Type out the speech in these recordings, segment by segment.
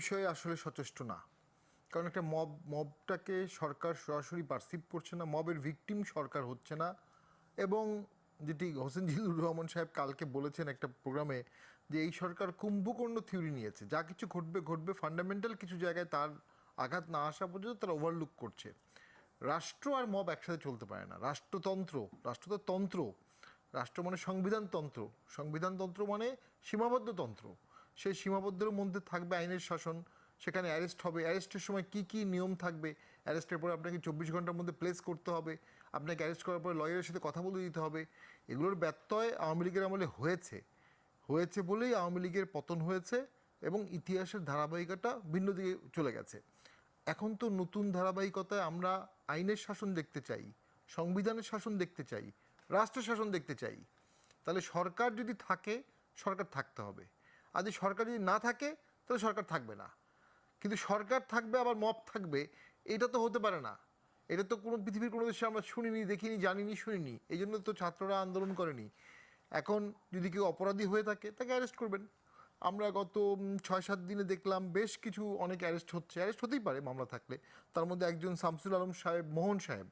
বিষয়ে আসলে সচেষ্ট না। কারণ একটা মব, মবটাকে সরকার সরাসরি পারসিভ করছে না, মবের ভিকটিম সরকার হচ্ছে না। এবং যেটি হোসেন জিল্লুর রহমান সাহেব কালকে বলেছেন একটা প্রোগ্রামে যে এই সরকার কুম্ভকর্ণ থিওরি নিয়েছে। যা কিছু ঘটবে ঘটবে ফান্ডামেন্টাল কিছু জায়গায় তার আঘাত না আসা পর্যন্ত তারা ওভারলুক করছে। রাষ্ট্র আর মব একসাথে চলতে পারে না। রাষ্ট্রতন্ত্র রাষ্ট্র তো তন্ত্র রাষ্ট্র মানে সংবিধানতন্ত্র। সংবিধানতন্ত্র মানে সীমাবদ্ধ তন্ত্র সেই সীমাবদ্ধের মধ্যে থাকবে আইনের শাসন। সেখানে অ্যারেস্ট হবে। অ্যারেস্টের সময় কি কি নিয়ম থাকবে? অ্যারেস্টের পরে আপনাকে চব্বিশ ঘণ্টার মধ্যে প্লেস করতে হবে। আপনাকে অ্যারেস্ট করার পরে লয়ারের সাথে কথা বলে দিতে হবে। এগুলোর ব্যত্যয় আওয়ামী লীগের আমলে হয়েছে। হয়েছে বলেই আওয়ামী লীগের পতন হয়েছে এবং ইতিহাসের ধারাবাহিকতা ভিন্ন দিকে চলে গেছে। এখন তো নতুন ধারাবাহিকতায় আমরা আইনের শাসন দেখতে চাই, সংবিধানের শাসন দেখতে চাই রাষ্ট্র শাসন দেখতে চাই। তাহলে সরকার যদি থাকে, সরকার থাকতে হবে। আর যদি সরকার যদি না থাকে, তাহলে সরকার থাকবে না। কিন্তু সরকার থাকবে, আবার মপ থাকবে, এটা তো হতে পারে না। এটা তো কোনো পৃথিবীর কোনো দেশে আমরা শুনিনি, দেখিনি, জানিনি, শুনিনি। এই জন্য তো ছাত্ররা আন্দোলন করেনি। এখন যদি কেউ অপরাধী হয়ে থাকে, তাকে অ্যারেস্ট করবেন। আমরা গত ছয় সাত দিনে দেখলাম বেশ কিছু অনেক অ্যারেস্ট হচ্ছে। অ্যারেস্ট হতেই পারে মামলা থাকলে। তার মধ্যে একজন শামসুল আলম সাহেব, মোহন সাহেব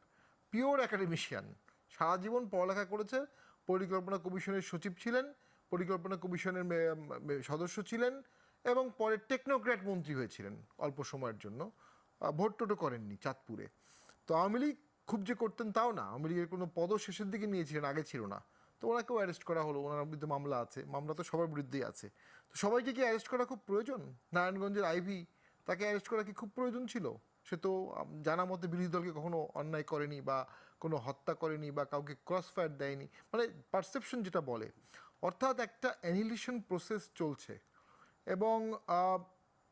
পিওর একাডেমিশিয়ান সারা জীবন পড়ালেখা করেছে, পরিকল্পনা কমিশনের সচিব ছিলেন। পরিকল্পনা কমিশনের সদস্য ছিলেন এবং পরে টেকনোক্র্যাট মন্ত্রী হয়েছিলেন অল্প সময়ের জন্য। ভোট টোটো করেননি চাঁদপুরে। তো আওয়ামী লীগ খুব যে করতেন তাও না। আওয়ামী লীগের কোনো পদ শেষের দিকে নিয়েছিলেন, আগে ছিল না। তো ওনাকেও অ্যারেস্ট করা হলো। ওনার বিরুদ্ধে মামলা আছে। মামলা তো সবার বিরুদ্ধেই আছে। তো সবাইকে কি অ্যারেস্ট করা খুব প্রয়োজন? নারায়ণগঞ্জের আইভি তাকে অ্যারেস্ট করা কি খুব প্রয়োজন ছিল? সে তো জানা মতে বিরোধী দলকে কখনো অন্যায় করেনি বা কোনো হত্যা করেনি বা কাউকে ক্রস ফায়ার দেয়নি। মানে পারসেপশন যেটা বলে। অর্থাৎ একটা অ্যানিলেশন প্রসেস চলছে। এবং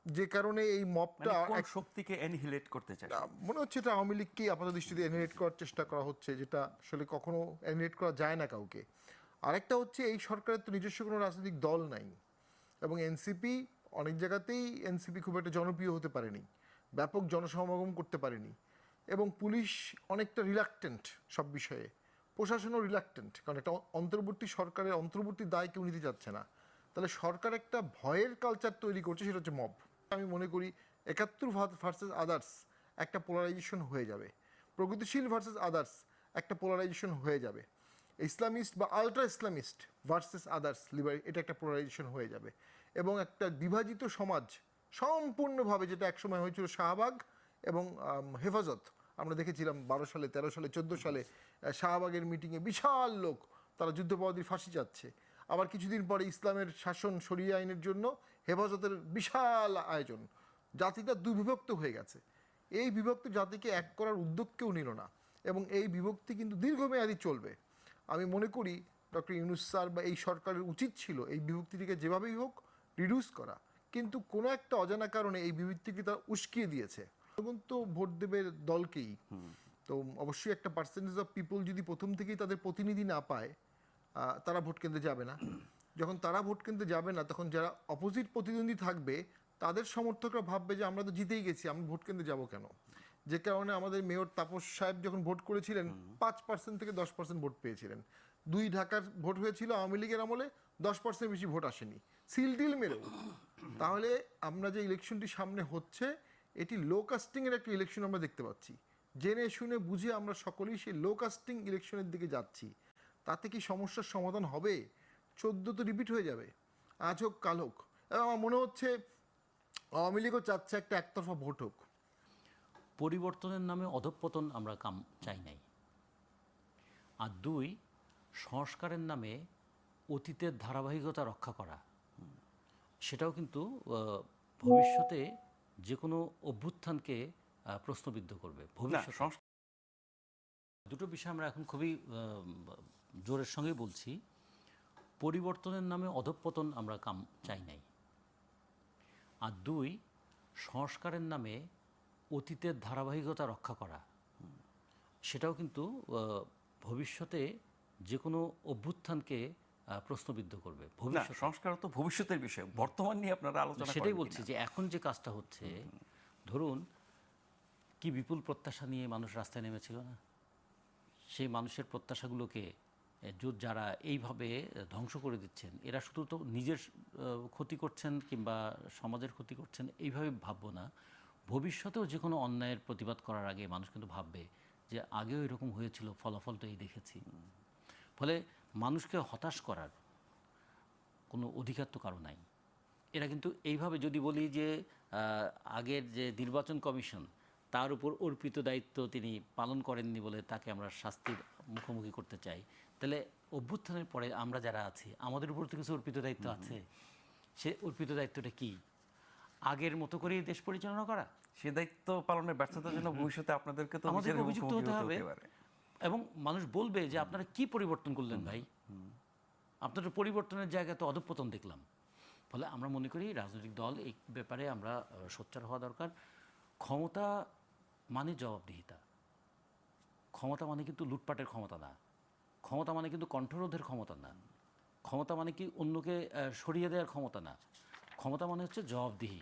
যে কারণে এই মপটা মানে শক্তিকে অ্যানিহিলেট করতে চায়? মনে হচ্ছে এটা আওয়ামী লীগকেই আপাত দৃষ্টিতে অ্যানিলেট করার চেষ্টা করা হচ্ছে যেটা আসলে কখনো অ্যানিলেট করা যায় না কাউকে। আরেকটা হচ্ছে এই সরকারের তো নিজস্ব কোনো রাজনৈতিক দল নাই। এবং এনসিপি অনেক জায়গাতেই এনসিপি খুব একটা জনপ্রিয় হতে পারেনি। ব্যাপক জনসমাগম করতে পারেনি। এবং পুলিশ অনেকটা রিলাক্টেন্ট সব বিষয়ে। প্রশাসনও রিলাক্টেন্ট কারণ একটা অন্তর্বর্তী সরকারের অন্তর্বর্তী দায় কেউ নিতে যাচ্ছে না। তাহলে সরকার একটা ভয়ের কালচার তৈরি করছে, সেটা হচ্ছে মব আমি মনে করি একাত্তর ভার্সেস আদার্স একটা পোলারাইজেশন হয়ে যাবে। প্রগতিশীল ভার্সেস আদার্স একটা পোলারাইজেশন হয়ে যাবে। ইসলামিস্ট বা আলট্রা ইসলামিস্ট ভার্সেস আদার্স লিবার এটা একটা পোলারাইজেশন হয়ে যাবে। এবং একটা বিভাজিত সমাজ সম্পূর্ণভাবে যেটা একসময় হয়েছিল শাহবাগ এবং হেফাজত আমরা দেখেছিলাম বারো সালে, তেরো সালে, চোদ্দ সালে শাহবাগের মিটিংয়ে বিশাল লোক তারা যুদ্ধপরাধীর ফাঁসি যাচ্ছে আবার কিছুদিন পরে ইসলামের শাসন সরিয়ে আইনের জন্য হেফাজতের বিশাল আয়োজন। জাতিটা দুবিভক্ত হয়ে গেছে। এই বিভক্ত জাতিকে এক করার উদ্যোগ কেউ নিল না এবং এই বিভক্তি কিন্তু দীর্ঘমেয়াদী চলবে। আমি মনে করি ডক্টর ইউনুস স্যার বা এই সরকারের উচিত ছিল এই বিভক্তিটিকে যেভাবেই হোক রিডিউস করা। কিন্তু কোনো একটা অজানা কারণে এই বিভক্তিকে তারা উস্কিয়ে দিয়েছে। তখন তো ভোট দেবে দলকেই। তো অবশ্যই একটা পার্সেন্টেজ অফ পিপল যদি প্রথম থেকেই তাদের প্রতিনিধি না পায় তারা ভোট কেন্দ্রে যাবে না। যখন তারা ভোট কেন্দ্রে যাবে না তখন যারা অপোজিট প্রতিদ্বন্দ্বী থাকবে তাদের সমর্থকরা ভাববে যে আমরা তো জিতেই গেছি আমরা ভোট কেন্দ্রে যাব কেন? যে কারণে আমাদের মেয়র তাপস সাহেব যখন ভোট করেছিলেন পাঁচ পার্সেন্ট থেকে দশ পার্সেন্ট ভোট পেয়েছিলেন। দুই ঢাকার ভোট হয়েছিল আওয়ামী লীগের আমলে দশ পার্সেন্ট বেশি ভোট আসেনি। সিল টিল মেরেও। তাহলে আমরা যে ইলেকশনটি সামনে হচ্ছে এটি লো কাস্টিংয়ের একটা ইলেকশন আমরা দেখতে পাচ্ছি। জেনে শুনে বুঝে আমরা সকলেই সেই লো কাস্টিং ইলেকশনের দিকে যাচ্ছি। তাতে কি সমস্যার সমাধান হবে? চোদ্দ তো রিপিট হয়ে যাবে। আজ হোক, কাল হোক। আমার মনে হচ্ছে আওয়ামী লীগও চাচ্ছে একটা একতরফা ভোট হোক। পরিবর্তনের নামে অধঃপতন আমরা কাম, চাই নাই। আর দুই, সংস্কারের নামে অতীতের ধারাবাহিকতা রক্ষা করা। সেটাও কিন্তু ভবিষ্যতে যে কোনো অভ্যুত্থানকে প্রশ্নবিদ্ধ করবে। ভবিষ্যৎ দুটো বিষয় আমরা এখন খুবই জোরের সঙ্গে বলছি। পরিবর্তনের নামে অধঃপতন আমরা কাম চাই নাই। আর দুই সংস্কারের নামে অতীতের ধারাবাহিকতা রক্ষা করা। সেটাও কিন্তু ভবিষ্যতে যে কোনো অভ্যুত্থানকে প্রশ্নবিদ্ধ করবে। না ভবিষ্যতে সংস্কার তো ভবিষ্যতের বিষয়। বর্তমান নিয়ে আপনারা আলোচনা সেটাই বলছি যে এখন যে কাজটা হচ্ছে ধরুন কি বিপুল প্রত্যাশা নিয়ে মানুষ রাস্তায় নেমেছিল না? সেই মানুষের প্রত্যাশাগুলোকে যারা এইভাবে ধ্বংস করে দিচ্ছেন এরা শুধু তো নিজের ক্ষতি করছেন কিংবা সমাজের ক্ষতি করছেন এইভাবে ভাববো না। ভবিষ্যতেও যে কোনো অন্যায়ের প্রতিবাদ করার আগে মানুষ কিন্তু ভাববে যে আগেও এরকম হয়েছিল ফলাফল তো এই দেখেছি ফলে মানুষকে হতাশ করার কোনো অধিকার তো কারও নাই। এরা কিন্তু এইভাবে যদি বলি যে আগের যে নির্বাচন কমিশন তার উপর অর্পিত দায়িত্ব তিনি পালন করেননি বলে তাকে আমরা শাস্তির মুখোমুখি করতে চাই। তাহলে অভ্যুত্থানের পরে আমরা যারা আছি আমাদের উপর তো কিছু অর্পিত দায়িত্ব আছে। সে অর্পিত দায়িত্বটা কি? আগের মতো করেই দেশ পরিচালনা করা? সে দায়িত্ব পালনের ব্যর্থতার জন্য ভবিষ্যতে আপনাদেরকে তো আমাদের অভিযুক্ত হতে হবে। এবং মানুষ বলবে যে আপনারা কি পরিবর্তন করলেন ভাই? আপনাদের পরিবর্তনের জায়গায় তো অধঃপতন দেখলাম। ফলে আমরা মনে করি রাজনৈতিক দল এই ব্যাপারে আমরা সোচ্চার হওয়া দরকার। ক্ষমতা মানে জবাবদিহিতা। ক্ষমতা মানে কিন্তু লুটপাটের ক্ষমতা না। ক্ষমতা মানে কিন্তু কণ্ঠরোধের ক্ষমতা না। ক্ষমতা মানে কি অন্যকে সরিয়ে দেওয়ার ক্ষমতা না। ক্ষমতা মানে হচ্ছে জবাবদিহি।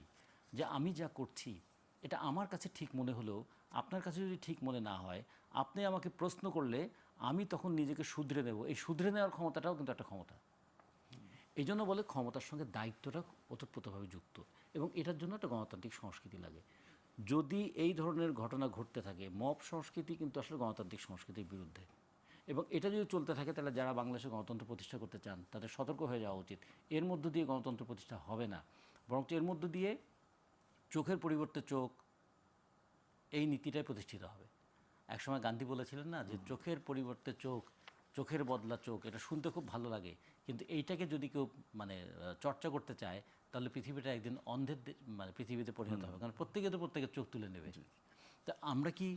যে আমি যা করছি এটা আমার কাছে ঠিক মনে হলেও, আপনার কাছে যদি ঠিক মনে না হয়, আপনি আমাকে প্রশ্ন করলে আমি তখন নিজেকে শুধরে নেব। এই শুধরে নেওয়ার ক্ষমতাটাও কিন্তু একটা ক্ষমতা। এই জন্য বলে ক্ষমতার সঙ্গে দায়িত্বটা ওতপ্রোতভাবে যুক্ত এবং এটার জন্য একটা গণতান্ত্রিক সংস্কৃতি লাগে। যদি এই ধরনের ঘটনা ঘটতে থাকে, মব সংস্কৃতি কিন্তু আসলে গণতান্ত্রিক সংস্কৃতির বিরুদ্ধে। এবং এটা যদি চলতে থাকে, তাহলে যারা বাংলাদেশে গণতন্ত্র প্রতিষ্ঠা করতে চান, তাদের সতর্ক হয়ে যাওয়া উচিত। এর মধ্য দিয়ে গণতন্ত্র প্রতিষ্ঠা হবে না। বরং এর মধ্য দিয়ে চোখের পরিবর্তে চোখ এই নীতিটাই প্রতিষ্ঠিত হবে। একসময় গান্ধী বলেছিলেন না যে চোখের পরিবর্তে চোখ চোখের বদলা চোখ এটা শুনতে খুব ভালো লাগে। কিন্তু এইটাকে যদি কেউ মানে চর্চা করতে চায় তাহলে পৃথিবীটা একদিন অন্ধের মানে পৃথিবীতে পরিণত হবে। কারণ প্রত্যেকে তো প্রত্যেকের চোখ তুলে নেবে। তা আমরা কি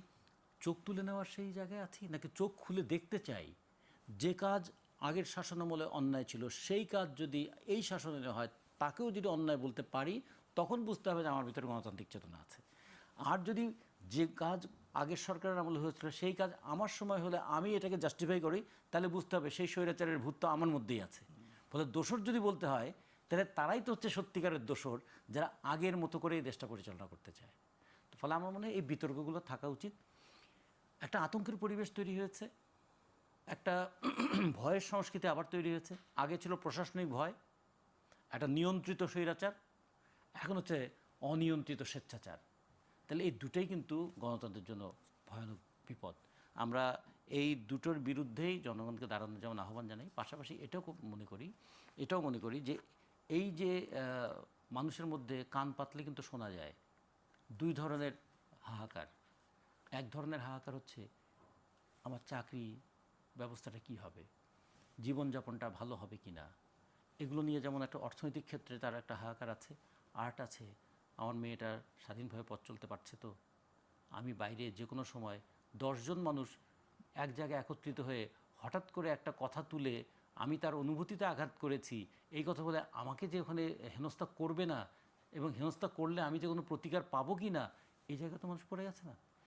চোখ তুলে নেওয়ার সেই জায়গায় আছি? নাকি চোখ খুলে দেখতে চাই? যে কাজ আগের শাসনামলে অন্যায় ছিল সেই কাজ যদি এই শাসনে হয় তাকেও যদি অন্যায় বলতে পারি তখন বুঝতে হবে যে আমার ভিতরে গণতান্ত্রিক চেতনা আছে। আর যদি যে কাজ আগের সরকারের আমলে হয়েছিল, সেই কাজ আমার সময় হলে আমি এটাকে জাস্টিফাই করি, তাহলে বুঝতে হবে সেই স্বৈরাচারের ভূত তো আমার মধ্যেই আছে। ফলে দোষর যদি বলতে হয়, তাহলে তারাই তো হচ্ছে সত্যিকারের দোষর, যারা আগের মতো করে এই দেশটা পরিচালনা করতে চায়। তো ফলে আমার মনে হয় এই বিতর্কগুলো থাকা উচিত। একটা আতঙ্কের পরিবেশ তৈরি হয়েছে, একটা ভয়ের সংস্কৃতি আবার তৈরি হয়েছে। আগে ছিল প্রশাসনিক ভয়, একটা নিয়ন্ত্রিত স্বৈরাচার এখন হচ্ছে অনিয়ন্ত্রিত স্বেচ্ছাচার। তাহলে এই দুটোই কিন্তু গণতন্ত্রের জন্য ভয়ানক বিপদ। আমরা এই দুটোর বিরুদ্ধেই জনগণকে দাঁড়ানোর যেমন আহ্বান জানাই, পাশাপাশি এটাও খুব মনে করি, এটাও মনে করি যে এই যে মানুষের মধ্যে কান পাতলে কিন্তু শোনা যায়। দুই ধরনের হাহাকার। এক ধরনের হাহাকার হচ্ছে, আমার চাকরি ব্যবস্থাটা কি হবে? জীবনযাপনটা ভালো হবে কি না এগুলো নিয়ে যেমন একটা অর্থনৈতিক ক্ষেত্রে তার একটা হাহাকার আছে আর্ট আছে, আমার মেয়েটার স্বাধীনভাবে পথ চলতে পারছে তো? আমি বাইরে যে কোনো সময় দশজন মানুষ এক জায়গায় একত্রিত হয়ে হঠাৎ করে একটা কথা তুলে আমি তার অনুভূতিতে আঘাত করেছি। এই কথা বলে আমাকে যে ওখানে হেনস্থা করবে না এবং হেনস্থা করলে আমি যে কোনো প্রতিকার পাবো কি না, এই জায়গা তো মানুষ পড়ে গেছে না?